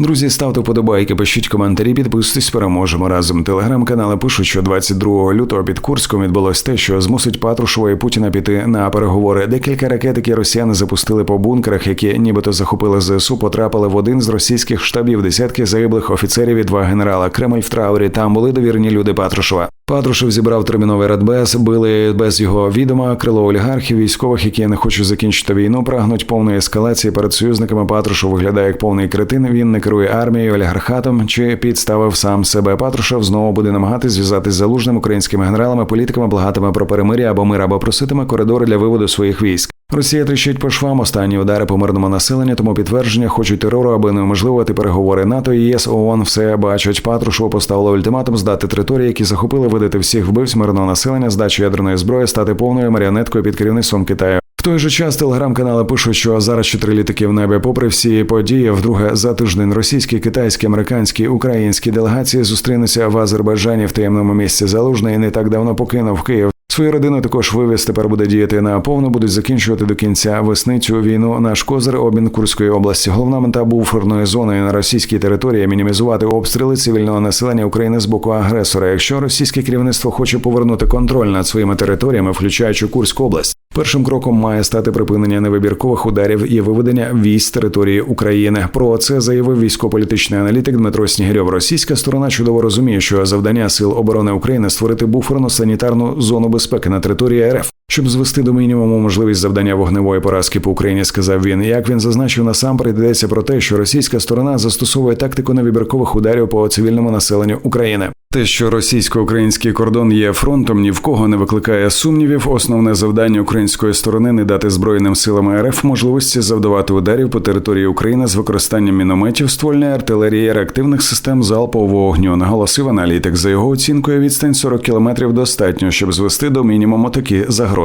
Друзі, ставте вподобайки, пишіть коментарі, підписуйтесь, переможемо разом. Телеграм-канали пишуть, що 22 лютого під Курськом відбулось те, що змусить Патрушева і Путіна піти на переговори. Декілька ракет, які росіяни запустили по бункерах, які нібито захопили ЗСУ, потрапили в один з російських штабів. Десятки загиблих офіцерів і два генерала. Кремль в траурі. Там були довірні люди Патрушева. Патрушев зібрав терміновий радбез, били без його відома крило олігархів, військових, які не хочуть закінчити війну, прагнуть повної ескалації перед союзниками. Патрушев виглядає як повний кретин. Він не керує армією, олігархатом чи підставив сам себе. Патрушев знову буде намагатись зв'язатись з залужним українськими генералами, політиками, благатиме про перемир'я або мир, або проситиме коридори для виводу своїх військ. Росія тріщить по швам останні удари по мирному населенню, тому підтвердження хочуть терору, аби неможливувати переговори НАТО, ЄС, ООН все бачать. Патрушеву поставили ультиматум здати території, які захопили, видати всіх вбивць мирного населення, здачу ядерної зброї, стати повною маріонеткою під керівництвом Китаю. В той же час телеграм-канали пишуть, що зараз чотири літаки в небі. Попри всі події, вдруге за тиждень російські, китайські, американські, українські делегації зустрінуться в Азербайджані в таємному місці залужний і не так давно покинув Київ. Свою родину також вивіз тепер буде діяти на повну, будуть закінчувати до кінця весни цю війну. Наш козир обмін Курської області. Головна мета буферної зони на російській території мінімізувати обстріли цивільного населення України з боку агресора. Якщо російське керівництво хоче повернути контроль над своїми територіями, включаючи Курську область. Першим кроком має стати припинення невибіркових ударів і виведення військ з території України. Про це заявив військово-політичний аналітик Дмитро Снігирьов. Російська сторона чудово розуміє, що завдання сил оборони України створити буферну санітарну зону безпеки на території РФ. Щоб звести до мінімуму можливість завдання вогневої поразки по Україні, сказав він. Як він зазначив, насамперед йдеться про те, що російська сторона застосовує тактику невибіркових ударів по цивільному населенню України. Те, що російсько-український кордон є фронтом, ні в кого не викликає сумнівів. Основне завдання української сторони не дати збройним силам РФ можливості завдавати ударів по території України з використанням мінометів, ствольної артилерії, реактивних систем залпового вогню. Наголосив аналітик. За його оцінкою, відстань 40 кілометрів достатньо, щоб звести до мінімуму такі загрози.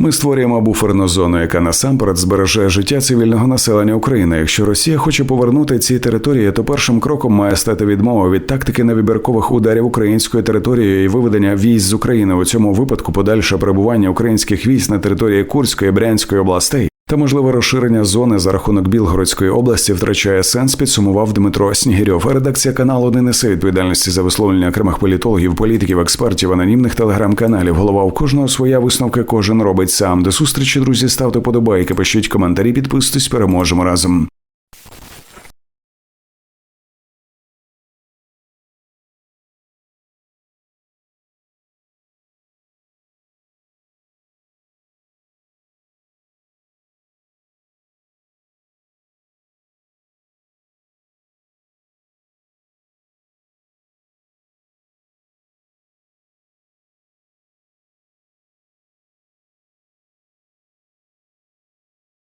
Ми створюємо буферну зону, яка насамперед збереже життя цивільного населення України. Якщо Росія хоче повернути ці території, то першим кроком має стати відмова від тактики невибіркових ударів української території і виведення військ з України. У цьому випадку подальше перебування українських військ на території Курської Брянської областей. Та можливе розширення зони за рахунок Білгородської області втрачає сенс, підсумував Дмитро Снігирьов. Редакція каналу не несе відповідальності за висловлення окремих політологів, політиків, експертів, анонімних телеграм-каналів. Голова у кожного своя висновка, кожен робить сам. До зустрічі, друзі, ставте подобайки, пишіть коментарі, підписуйтесь, переможемо разом.